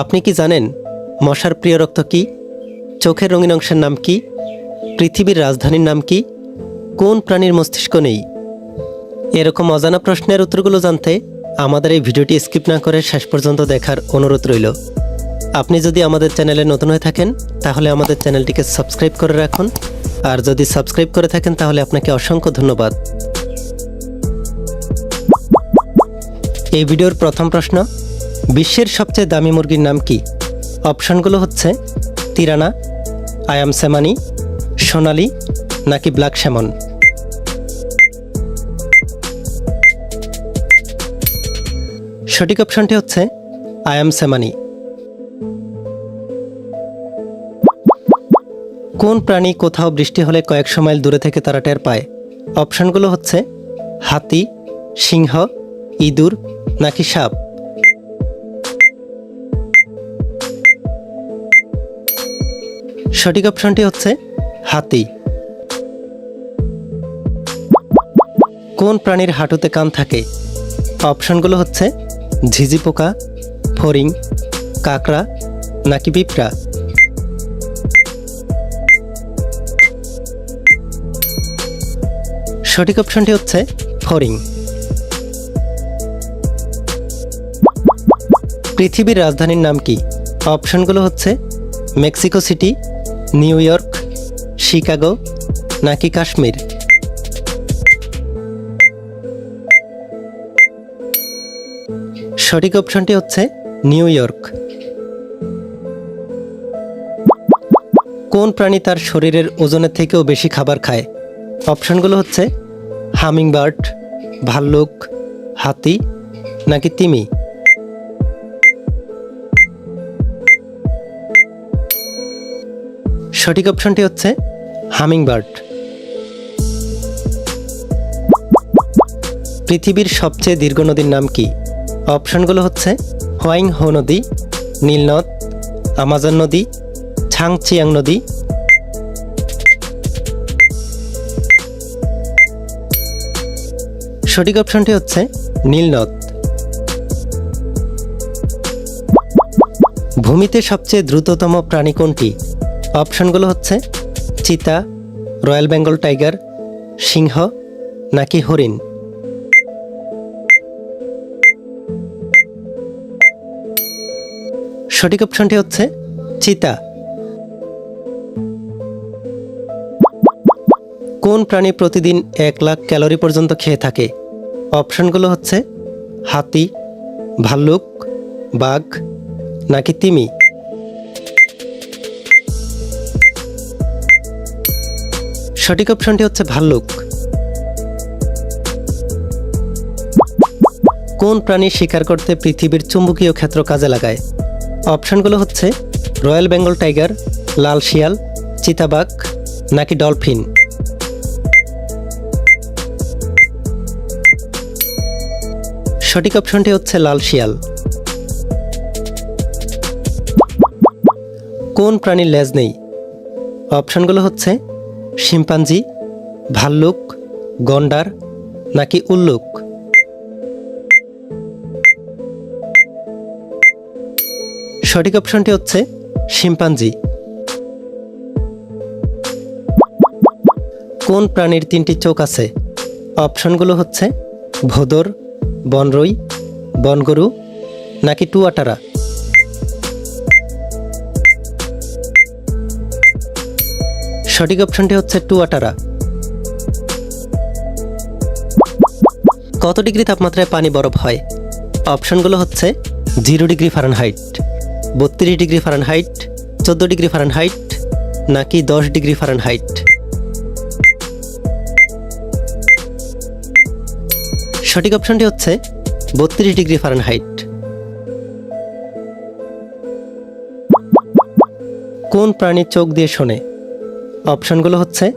আপনি কি জানেন মশার প্রিয় রক্ত কি? চোখের রঙিন অংশের নাম কি? পৃথিবীর রাজধানীর নাম কি? কোন প্রাণীর মস্তিষ্ক নেই? এরকম অজানা প্রশ্নের উত্তরগুলো জানতে আমাদের এই ভিডিওটি স্কিপ না করে শেষ পর্যন্ত দেখার অনুরোধ রইল। আপনি যদি আমাদের চ্যানেলে নতুন হয়ে থাকেন, তাহলে আমাদের চ্যানেলটিকে সাবস্ক্রাইব করে রাখুন। আর যদি সাবস্ক্রাইব করে থাকেন, তাহলে আপনাকে অসংখ্য ধন্যবাদ। এই ভিডিওর প্রথম প্রশ্ন বিশ্বের সবচেয়ে দামি মুরগির নাম কি? অপশনগুলো হচ্ছে তিরানা আয়াম সেমানি সোনালি নাকি ব্ল্যাক স্যামন। সঠিক অপশনটি হচ্ছে আয়াম সেমানি কোন প্রাণী কোথাও বৃষ্টি হলে কয়েকশো মাইল দূরে থেকে তারা টের পায়? অপশনগুলো হচ্ছে হাতি, সিংহ, ইঁদুর নাকি সাপ? সঠিক অপশনটি হচ্ছে হাতি। কোন প্রাণীর হাঁটুতে কান থাকে? অপশনগুলো হচ্ছে ঝিঝি পোকা ফরিং কাকড়া নাকি পিঁপড়া? সঠিক অপশনটি হচ্ছে ফরিং পৃথিবীর রাজধানীর নাম কি? অপশনগুলো হচ্ছে Mexico City New York, Chicago, নাকি কাশ্মীর? সঠিক অপশনটি হচ্ছে নিউ ইয়র্ক। কোন প্রাণী তার শরীরের ওজনের থেকেও বেশি খাবার খায়? অপশনগুলো হচ্ছে হামিংবার্ড, ভাল্লুক, হাতি, নাকি তিমি? সঠিক অপশনটি হচ্ছে হামিংবার্ড। পৃথিবীর সবচেয়ে দীর্ঘ নদীর নাম কি? অপশনগুলো হচ্ছে হোয়াইং হো নদী নীলনদ আমাজন নদী, ছাংচিয়াং নদী। সঠিক অপশনটি হচ্ছে নীলনদ ভূমিতে সবচেয়ে দ্রুততম প্রাণী কোনটি? অপশনগুলো হচ্ছে চিতা, রয়্যাল বেঙ্গল টাইগার, সিংহ নাকি হরিণ? সঠিক অপশনটি হচ্ছে চিতা। কোন প্রাণী প্রতিদিন এক লাখ ক্যালোরি পর্যন্ত খেয়ে থাকে? অপশনগুলো হচ্ছে হাতি, ভাল্লুক, বাঘ নাকি তিমি? সঠিক অপশনটি হচ্ছে ভাল্লুক। কোন প্রাণী শিকার করতে পৃথিবীর চুম্বকীয় ক্ষেত্র কাজে লাগায়? অপশনগুলো হচ্ছে রয়্যাল বেঙ্গল টাইগার, লাল শিয়াল, চিতাবাঘ, নাকি ডলফিন? সঠিক অপশনটি হচ্ছে লাল শিয়াল। কোন প্রাণীর লেজ নেই? অপশনগুলো হচ্ছে শিম্পাঞ্জি, ভাল্লুক, গন্ডার নাকি উল্লুক? সঠিক অপশনটি হচ্ছে শিম্পাঞ্জি। কোন প্রাণীর তিনটি চোখ আছে? অপশনগুলো হচ্ছে ভোদর, বনরই, বনগরু নাকি টুয়াটারা? সঠিক অপশনটি হচ্ছে টুয়াটারা। কত ডিগ্রি তাপমাত্রায় পানি বরফ হয়? অপশনগুলো হচ্ছে জিরো ডিগ্রি ফারেনহাইট, বত্রিশ ডিগ্রি ফারেনহাইট, চোদ্দ ডিগ্রি ফারেনহাইট, নাকি দশ ডিগ্রি ফারেনহাইট? সঠিক অপশনটি হচ্ছে বত্রিশ ডিগ্রি ফারেনহাইট। কোন প্রাণীর চোখ দিয়ে শোনে? অপশনগুলো হচ্ছে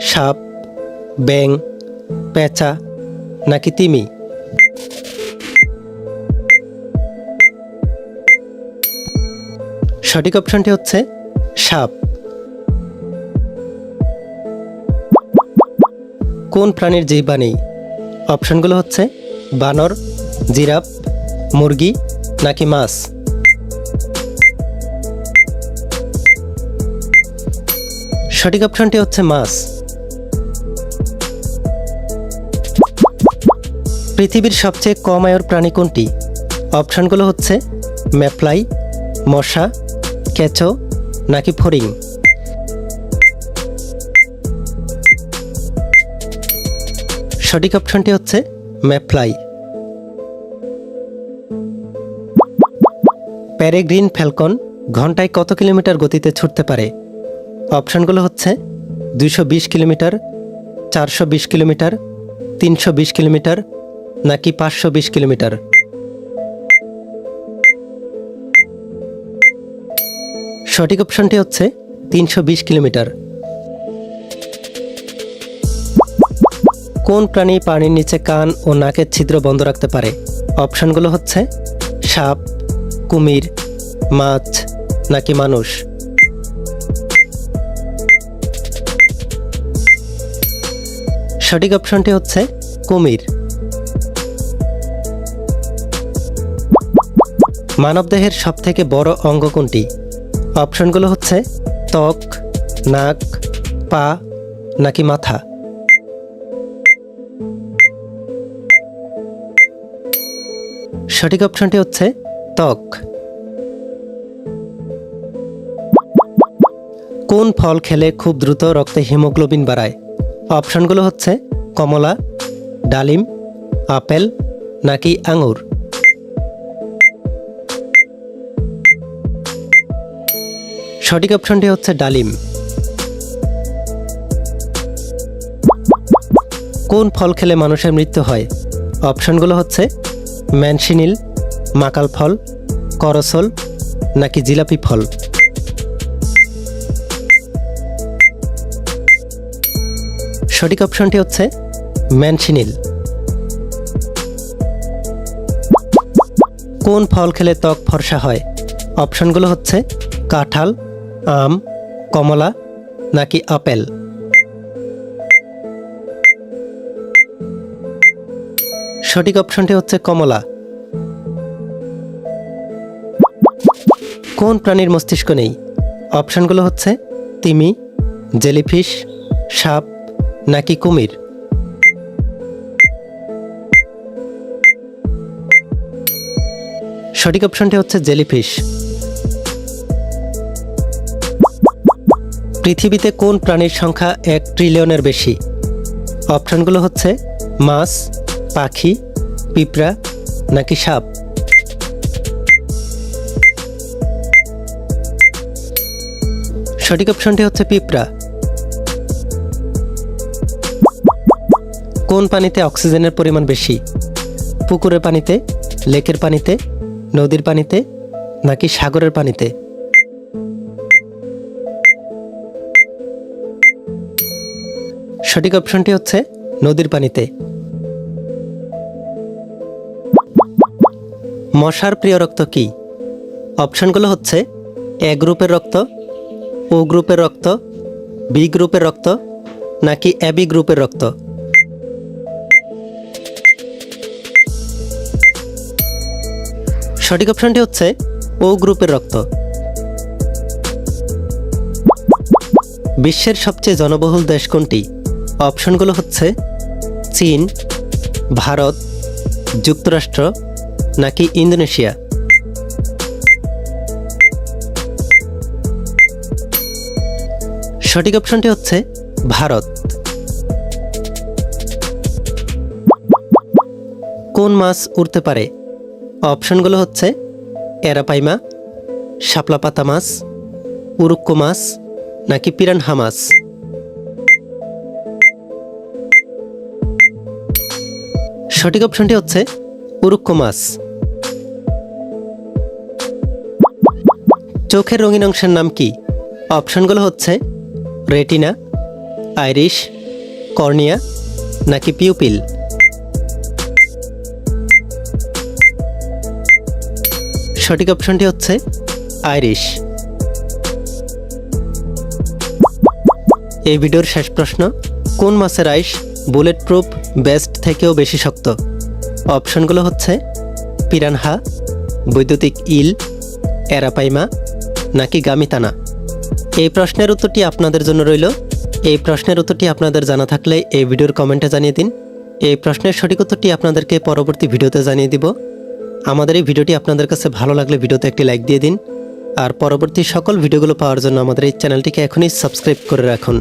সাপ ব্যাং পেঁচা, নাকি তিমি। সঠিক অপশনটি হচ্ছে সাপ। কোন প্রাণীর জিহ্বা নেই অপশনগুলো হচ্ছে বানর, জিরাফ, মুরগি, নাকি মাছ? সঠিক অপশনটি হচ্ছে মাছ পৃথিবীর সবচেয়ে কম আয়ুর প্রাণী কোনটি? অপশনগুলো হচ্ছে ম্যাফ্লাই মশা, কেঁচো নাকি ফড়িং। সঠিক অপশনটি হচ্ছে ম্যাফ্লাই প্যারেগ্রিন ফ্যালকন ঘন্টায় কত কিলোমিটার গতিতে ছুটতে পারে? অপশনগুলো হচ্ছে দুইশো বিশ কিলোমিটার, চারশো বিশ কিলোমিটার, তিনশো বিশ কিলোমিটার নাকি পাঁচশো বিশ কিলোমিটার। সঠিক অপশনটি হচ্ছে তিনশো বিশ কিলোমিটার। কোন প্রাণী পানির নিচে কান ও নাকের ছিদ্র বন্ধ রাখতে পারে? অপশানগুলো হচ্ছে সাপ, কুমির, মাছ নাকি মানুষ? সঠিক অপশনটি হচ্ছে কুমির। মানবদেহের সবথেকে বড় অঙ্গ কোনটি? অপশনগুলো হচ্ছে ত্বক, নাক, পা নাকি মাথা। সঠিক অপশনটি হচ্ছে ত্বক। কোন ফল খেলে খুব দ্রুত রক্তে হিমোগ্লোবিন বাড়ায়? অপশনগুলো হচ্ছে কমলা, ডালিম, আপেল নাকি আঙুর। সঠিক অপশনটি হচ্ছে ডালিম। কোন ফল খেলে মানুষের মৃত্যু হয়? অপশনগুলো হচ্ছে ম্যানসিনিল, মাকাল ফল, করসল নাকি জিলাপি ফল। সঠিক অপশনটি হচ্ছে ম্যানসিনিল। কোন ফল খেলে ত্বক ফর্সা হয়? অপশনগুলো হচ্ছে কাঁঠাল, আম, কমলা নাকি আপেল। সঠিক অপশনটি হচ্ছে কমলা। কোন প্রাণীর মস্তিষ্ক নেই? অপশনগুলো হচ্ছে তিমি, জেলিফিশ, সাপ নাকি কুমির? সঠিক অপশনটি হচ্ছে জেলিফিশ। পৃথিবীতে কোন প্রাণীর সংখ্যা এক ট্রিলিয়নের বেশি? অপশনগুলো হচ্ছে মাছ, পাখি, পিঁপড়া নাকি সাপ? সঠিক অপশনটি হচ্ছে পিঁপড়া। কোন পানিতে অক্সিজেনের পরিমাণ বেশি? পুকুরের পানিতে, লেকের পানিতে, নদীর পানিতে, নাকি সাগরের পানিতে? সঠিক অপশনটি হচ্ছে নদীর পানিতে। মশার প্রিয় রক্ত কি? অপশনগুলো হচ্ছে এ গ্রুপের রক্ত ও গ্রুপের রক্ত বি গ্রুপের রক্ত, নাকি এবি গ্রুপের রক্ত? সঠিক অপশনটি হচ্ছে ও গ্রুপের রক্ত। বিশ্বের সবচেয়ে জনবহুল দেশ কোনটি? অপশনগুলো হচ্ছে চীন, ভারত, যুক্তরাষ্ট্র নাকি ইন্দোনেশিয়া। সঠিক অপশনটি হচ্ছে ভারত। কোন মাছ উড়তে পারে? অপশনগুলো হচ্ছে এরাপাইমা শাপলা পাতা মাছ, উরুক্কো মাছ, নাকি পিরানহা মাছ। সঠিক অপশনটি হচ্ছে উরুক্কো মাছ। চোখের রঙিন অংশের নাম কি? অপশনগুলো হচ্ছে রেটিনা, আইরিশ, কর্নিয়া, নাকি পিউপিল। সঠিক অপশনটি হচ্ছে আইরিশ। এই ভিডিওর শেষ প্রশ্ন, কোন মাছের আইস বুলেট প্রুফ বেস্ট থেকেও বেশি শক্ত? অপশনগুলো হচ্ছে পিরানহা, বৈদ্যুতিক ইল, এরাপাইমা, নাকি গামিতানা? এই প্রশ্নের উত্তরটি আপনাদের জন্য রইল। এই প্রশ্নের উত্তরটি আপনাদের জানা থাকলে এই ভিডিওর কমেন্টে জানিয়ে দিন। এই প্রশ্নের সঠিক উত্তরটি আপনাদেরকে পরবর্তী ভিডিওতে জানিয়ে দিব। আমাদের এই ভিডিওটি আপনাদের কাছে ভালো লাগলে ভিডিওতে একটি লাইক দিয়ে দিন। আর পরবর্তী সকল ভিডিওগুলো পাওয়ার জন্য আমাদের এই চ্যানেলটিকে এখনই সাবস্ক্রাইব করে রাখুন।